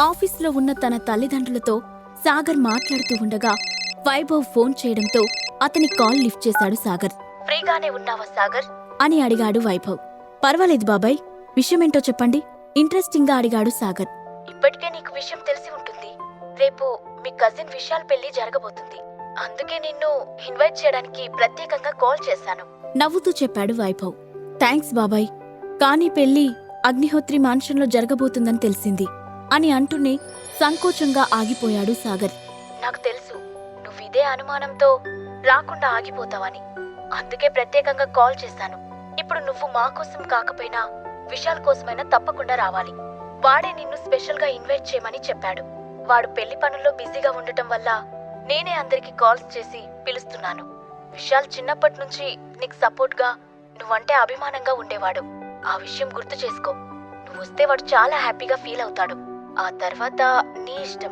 ఆఫీస్లో ఉన్న తన తల్లిదండ్రులతో సాగర్ మాట్లాడుతూ ఉండగా వైభవ్ ఫోన్ చేయడంతో అతని కాల్ లిఫ్ట్ చేశాడు సాగర్. ఫ్రీగానే ఉన్నావా సాగర్? అని అడిగాడు వైభవ్. పర్వాలేదు బాబాయ్ విషయమేంటో చెప్పండి ఇంట్రెస్టింగ్గా అడిగాడు సాగర్. ఇప్పటికే నీకు విషయం తెలిసి ఉంటుంది. రేపు మీ కజిన్ విశాల్ పెళ్ళి జరగబోతుంది. అందుకే నిన్ను ఇన్వైట్ చేయడానికి ప్రత్యేకంగా కాల్ చేశాను. నవ్వుతూ చెప్పాడు వైభవ్. థ్యాంక్స్ బాబాయ్. కానీ పెళ్ళి అగ్నిహోత్రి మాన్షన్లో జరగబోతుందని తెలిసింది. అని అంటూనే సంకోచంగా ఆగిపోయాడు సాగర్. నాకు తెలుసు నువ్వు ఇదే అనుమానంతో రాకుండా ఆగిపోతావని. అందుకే ప్రత్యేకంగా కాల్ చేశాను. ఇప్పుడు నువ్వు మా కోసం కాకపోయినా విశాల్ కోసమైనా తప్పకుండా రావాలి. వాడే నిన్ను స్పెషల్గా ఇన్వైట్ చేయమని చెప్పాడు. వాడు పెళ్ళి పనుల్లో బిజీగా ఉండటం వల్ల నేనే అందరికి కాల్స్ చేసి పిలుస్తున్నాను. విశాల్ చిన్నప్పటి నుంచి నీకు సపోర్ట్గా నువ్వంటే అభిమానంగా ఉండేవాడు. ఆ విషయం గుర్తు చేసుకో. నువ్వు వస్తే వాడు చాలా హ్యాపీగా ఫీల్ అవుతాడు. ఆ తర్వాత నీ ఇష్టం.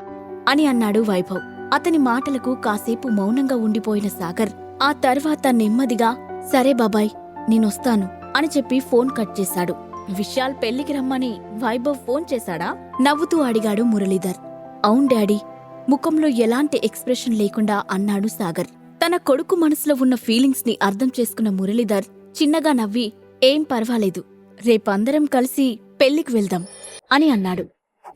అని అన్నాడు వైభవ్. అతని మాటలకు కాసేపు మౌనంగా ఉండిపోయిన సాగర్ ఆ తర్వాత నెమ్మదిగా సరే బాబాయ్ నేనొస్తాను అని చెప్పి ఫోన్ కట్ చేశాడు. విశాల్ పెళ్ళికి రమ్మని వైభవ్ ఫోన్ చేశాడా? నవ్వుతూ అడిగాడు మురళీధర్. అవును డాడీ ముఖంలో ఎలాంటి ఎక్స్ప్రెషన్ లేకుండా అన్నాడు సాగర్. తన కొడుకు మనసులో ఉన్న ఫీలింగ్స్ని అర్థం చేసుకున్న మురళీధర్ చిన్నగా నవ్వి ఏం పర్వాలేదు రేపందరం కలిసి పెళ్ళికి వెళ్దాం అని అన్నాడు.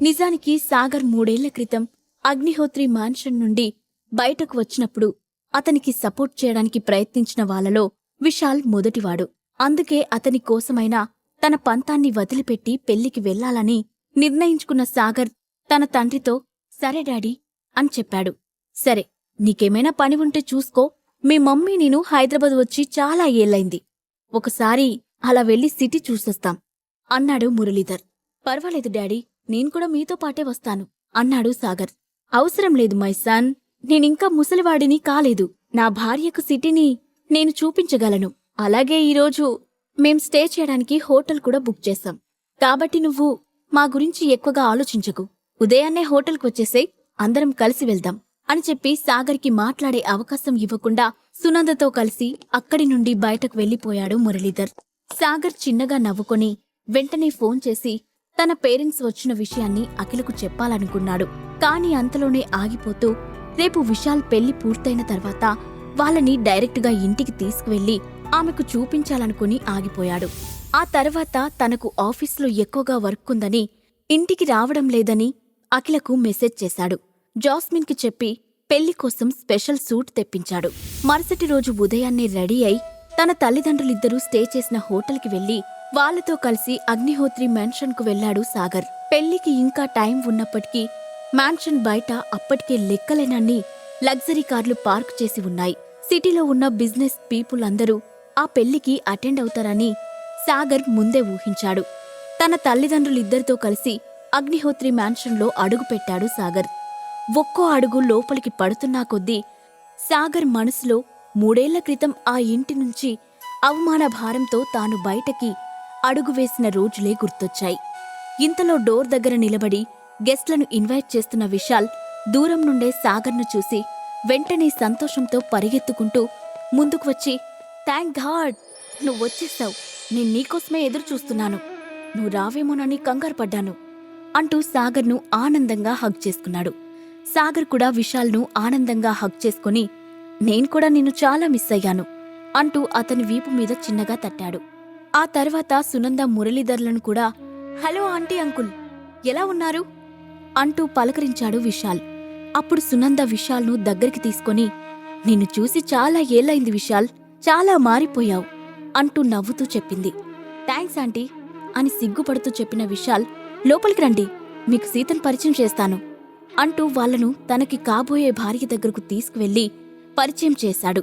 నిజానికి సాగర్ మూడేళ్ళ క్రితం అగ్నిహోత్రి మాన్షన్ నుండి బయటకు వచ్చినప్పుడు అతనికి సపోర్ట్ చేయడానికి ప్రయత్నించిన వాళ్ళలో విశాల్ మొదటివాడు. అందుకే అతని కోసమైనా తన పంతాన్ని వదిలిపెట్టి పెళ్ళికి వెళ్ళాలని నిర్ణయించుకున్న సాగర్ తన తండ్రితో సరే డాడీ అని చెప్పాడు. సరే నీకేమైనా పని ఉంటే చూసుకో. మీ మమ్మీ నేను హైదరాబాద్ వచ్చి చాలా ఏళ్ళైంది ఒకసారి అలా వెళ్ళి సిటీ చూసొస్తాం అన్నాడు మురళీధర్. పర్వాలేదు డాడీ నేను కూడా మీతో పాటే వస్తాను అన్నాడు సాగర్. అవసరం లేదు మైసాన్ నేనింకా ముసలివాడిని కాలేదు. నా భార్యకు సిటీని నేను చూపించగలను. అలాగే ఈరోజు మేం స్టే చేయడానికి హోటల్ కూడా బుక్ చేశాం. కాబట్టి నువ్వు మా గురించి ఎక్కువగా ఆలోచించకు. ఉదయాన్నే హోటల్కి వచ్చేసే అందరం కలిసి వెళ్దాం అని చెప్పి సాగర్కి మాట్లాడే అవకాశం ఇవ్వకుండా సునందతో కలిసి అక్కడి నుండి బయటకు వెళ్ళిపోయాడు మురళీధర్. సాగర్ చిన్నగా నవ్వుకొని వెంటనే ఫోన్ చేసి తన పేరెంట్స్ వచ్చిన విషయాన్ని అఖిలకు చెప్పాలనుకున్నాడు. కాని అంతలోనే ఆగిపోతూ రేపు విశాల్ పెళ్ళి పూర్తయిన తర్వాత వాళ్ళని డైరెక్ట్గా ఇంటికి తీసుకువెళ్ళి ఆమెకు చూపించాలనుకుని ఆగిపోయాడు. ఆ తర్వాత తనకు ఆఫీస్లో ఎక్కువగా వర్క్ ఉందని ఇంటికి రావడం లేదని అఖిలకు మెసేజ్ చేశాడు. జాస్మిన్కి చెప్పి పెళ్ళి కోసం స్పెషల్ సూట్ తెప్పించాడు. మరుసటి రోజు ఉదయాన్నే రెడీ అయి తన తల్లిదండ్రులిద్దరూ స్టే చేసిన హోటల్కి వెళ్ళి వాళ్ళతో కలిసి అగ్నిహోత్రి మ్యాన్షన్కు వెళ్ళాడు సాగర్. పెళ్ళికి ఇంకా టైం ఉన్నప్పటికీ మ్యాన్షన్ బయట అప్పటికే లెక్కలేనన్ని లగ్జరీ కార్లు పార్క్ చేసి ఉన్నాయి. సిటీలో ఉన్న బిజినెస్ పీపుల్ అందరూ ఆ పెళ్ళికి అటెండ్ అవుతారని సాగర్ ముందే ఊహించాడు. తన తల్లిదండ్రులిద్దరితో కలిసి అగ్నిహోత్రి మ్యాన్షన్లో అడుగుపెట్టాడు సాగర్. ఒక్కో అడుగు లోపలికి పడుతున్నా కొద్దీ సాగర్ మనసులో మూడేళ్ళ క్రితం ఆ ఇంటి నుంచి అవమాన భారంతో తాను బయటకి అడుగు వేసిన రోజులే గుర్తొచ్చాయి. ఇంతలో డోర్ దగ్గర నిలబడి గెస్ట్లను ఇన్వైట్ చేస్తున్న విశాల్ దూరం నుండే సాగర్ను చూసి వెంటనే సంతోషంతో పరిగెత్తుకుంటూ ముందుకు వచ్చి థ్యాంక్ గాడ్ నువ్వు వచ్చేస్తావు నేను నీకోసమే ఎదురు చూస్తున్నాను నువ్వు రావేమోనని కంగారు పడ్డాను. అంటూ సాగర్ను ఆనందంగా హగ్ చేసుకున్నాడు. సాగర్ కూడా విశాల్ను ఆనందంగా హగ్ చేసుకుని నేను కూడా నిన్ను చాలా మిస్ అయ్యాను అంటూ అతని వీపు మీద చిన్నగా తట్టాడు. ఆ తర్వాత సునంద మురళీధర్లను కూడా హలో ఆంటీ అంకుల్ ఎలా ఉన్నారు? అంటూ పలకరించాడు విశాల్. అప్పుడు సునంద విశాల్ను దగ్గరికి తీసుకొని నిన్ను చూసి చాలా ఏళ్ళైంది విశాల్ చాలా మారిపోయావు అంటూ నవ్వుతూ చెప్పింది. థ్యాంక్స్ ఆంటీ అని సిగ్గుపడుతూ చెప్పిన విశాల్ లోపలికి రండి మీకు సీతను పరిచయం చేస్తాను అంటూ వాళ్ళను తనకి కాబోయే భార్య దగ్గరకు తీసుకువెళ్ళి పరిచయం చేశాడు.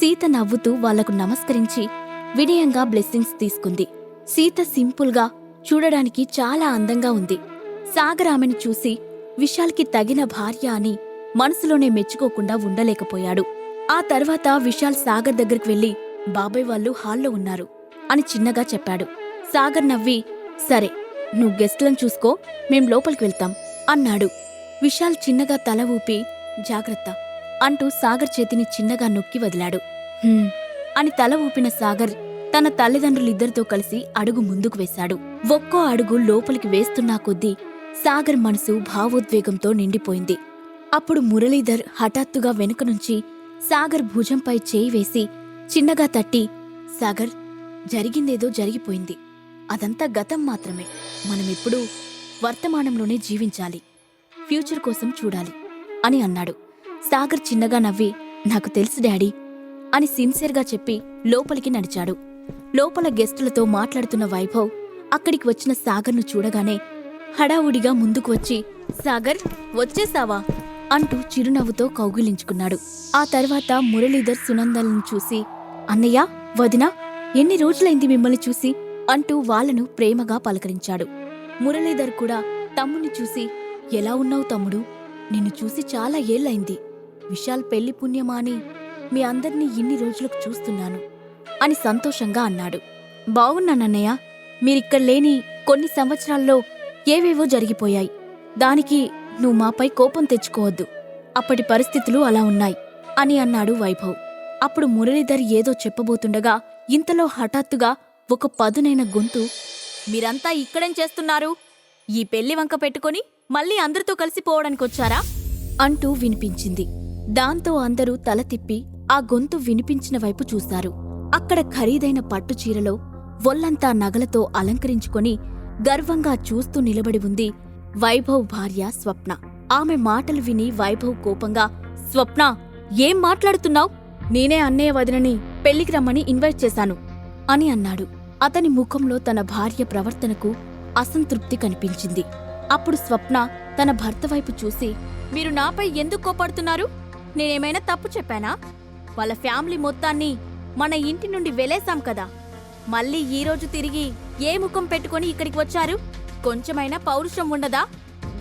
సీత నవ్వుతూ వాళ్ళకు నమస్కరించి వినయంగా బ్లెస్సింగ్స్ తీసుకుంది. సీత సింపుల్గా చూడడానికి చాలా అందంగా ఉంది. సాగర్ ఆమెను చూసి విశాల్కి తగిన భార్య అని మనసులోనే మెచ్చుకోకుండా ఉండలేకపోయాడు. ఆ తర్వాత విశాల్ సాగర్ దగ్గరికి వెళ్ళి బాబాయ్ వాళ్ళు హాల్లో ఉన్నారు అని చిన్నగా చెప్పాడు. సాగర్ నవ్వి సరే నువ్వు గెస్ట్లను చూసుకో మేం లోపలికి వెళ్తాం అన్నాడు. విశాల్ చిన్నగా తల ఊపి జాగ్రత్త అంటూ సాగర్ చేతిని చిన్నగా నొక్కి వదిలాడు. అని తల ఊపిన సాగర్ తన తల్లిదండ్రులిద్దరితో కలిసి అడుగు ముందుకు వేశాడు. ఒక్కో అడుగు లోపలికి వేస్తున్నా కొద్దీ సాగర్ మనసు భావోద్వేగంతో నిండిపోయింది. అప్పుడు మురళీధర్ హఠాత్తుగా వెనుక నుంచి సాగర్ భుజంపై చేయి వేసి చిన్నగా తట్టి సాగర్ జరిగిందేదో జరిగిపోయింది. అదంతా గతం మాత్రమే. మనమిప్పుడు వర్తమానంలోనే జీవించాలి. ఫ్యూచర్ కోసం చూడాలి అని అన్నాడు. సాగర్ చిన్నగా నవ్వి నాకు తెలుసు డాడీ అని సిన్సియర్గా చెప్పి లోపలికి నడిచాడు. లోపల గెస్టులతో మాట్లాడుతున్న వైభవ్ అక్కడికి వచ్చిన సాగర్ను చూడగానే హడావుడిగా ముందుకు వచ్చి సాగర్ వచ్చేసావా? అంటూ చిరునవ్వుతో కౌగిలించుకున్నాడు. ఆ తర్వాత మురళీధర్ సునందలను చూసి అన్నయ్య వదినా ఎన్ని రోజులైంది మిమ్మల్ని చూసి? అంటూ వాళ్ళను ప్రేమగా పలకరించాడు. మురళీధర్ కూడా తమ్ముని చూసి ఎలా ఉన్నావు తమ్ముడు? నిన్ను చూసి చాలా ఏళ్ళైంది విశాల్ పెళ్ళి పుణ్యమా అని మీ అందర్నీ ఇన్ని రోజులకు చూస్తున్నాను. అని సంతోషంగా అన్నాడు. బాగున్నానన్నయ్య మీరిక్కడ లేని కొన్ని సంవత్సరాల్లో ఏవేవో జరిగిపోయాయి. దానికి నువ్వు మాపై కోపం తెచ్చుకోవద్దు. అప్పటి పరిస్థితులు అలా ఉన్నాయి అని అన్నాడు వైభవ్. అప్పుడు మురళీధర్ ఏదో చెప్పబోతుండగా ఇంతలో హఠాత్తుగా ఒక పదునైన గొంతు మీరంతా ఇక్కడేం చేస్తున్నారు? ఈ పెళ్ళి వంక పెట్టుకుని మళ్ళీ అందరితో కలిసిపోవడానికొచ్చారా అంటూ వినిపించింది. దాంతో అందరూ తల తిప్పి ఆ గొంతు వినిపించిన వైపు చూశారు. అక్కడ ఖరీదైన పట్టుచీరలో ఒల్లంతా నగలతో అలంకరించుకొని గర్వంగా చూస్తూ నిలబడి ఉంది వైభవ్ భార్య స్వప్న. ఆమె మాటలు విని వైభవ్ కోపంగా స్వప్న ఏం మాట్లాడుతున్నావు? నేనే అన్నయ్య వదినని పెళ్ళికి రమ్మని ఇన్వైట్ చేశాను అని అన్నాడు. అతని ముఖంలో తన భార్య ప్రవర్తనకు అసంతృప్తి కనిపించింది. అప్పుడు స్వప్న తన భర్త వైపు చూసి మీరు నాపై ఎందుకు కోపడుతున్నారు? నేనేమైనా తప్పు చెప్పానా? వాళ్ళ ఫ్యామిలీ మొత్తాన్ని మన ఇంటి నుండి వెళ్ళేశాం కదా. మళ్ళీ ఈరోజు తిరిగి ఏ ముఖం పెట్టుకొని ఇక్కడికి వచ్చారు? కొంచెమైనా పౌరుషం ఉండదా?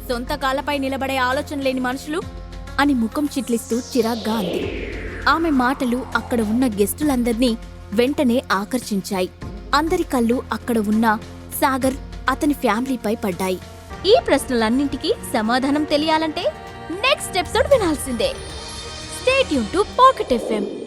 సొంత కాళ్ళపై నిలబడే ఆలోచన లేని మనుషులు? అని ముఖం చిట్లిస్తూ చిరాగ్గా అంది. ఆమె మాటలు అక్కడ ఉన్న గెస్టులందర్నీ వెంటనే ఆకర్షించాయి. అందరి కళ్ళు అక్కడ ఉన్న సాగర్ అతని ఫ్యామిలీపై పడ్డాయి. ఈ ప్రశ్నలన్నింటికీ సమాధానం తెలియాలంటే నెక్స్ట్ ఎపిసోడ్ వినాల్సిందే. స్టేట్ యూన్ టు పాకెట్ ఎఫ్ఎం.